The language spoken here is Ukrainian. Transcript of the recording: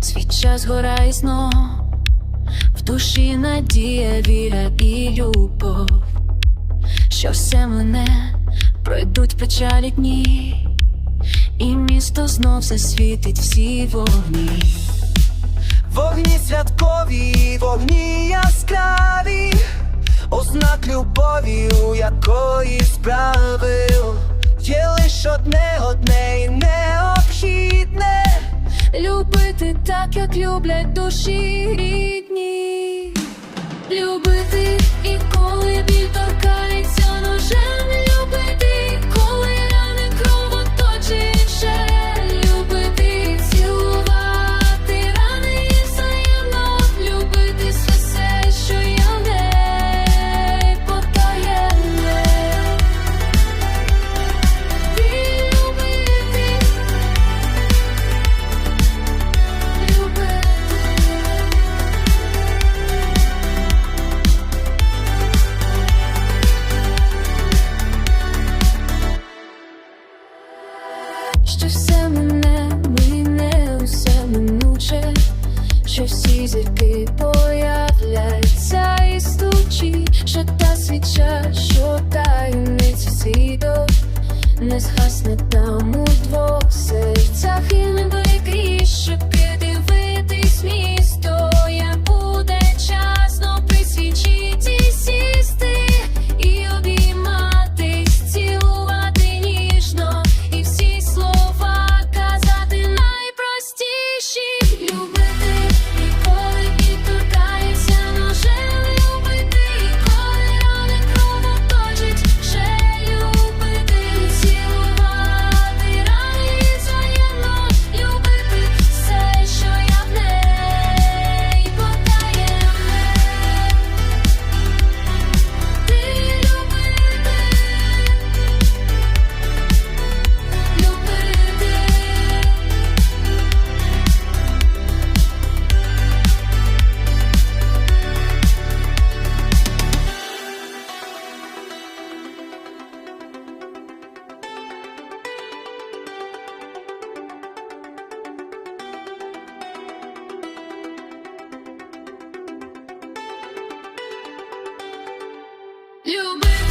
свіча згорає знов, в душі надія, віра і любов, що все мене пройдуть печалі дні, і місто знов засвітить всі вогні. Вогні святкові, вогні яскраві, ознак любові, у якої справи Любити так, як люблять душі рідні. Любити і коли біль торкається ножем. Любити, що все мене мине усе минуче, що всі зірки появляться і стучі, що та свіча, що таємниця світу не згасне там у двох серцях і не викріше. You been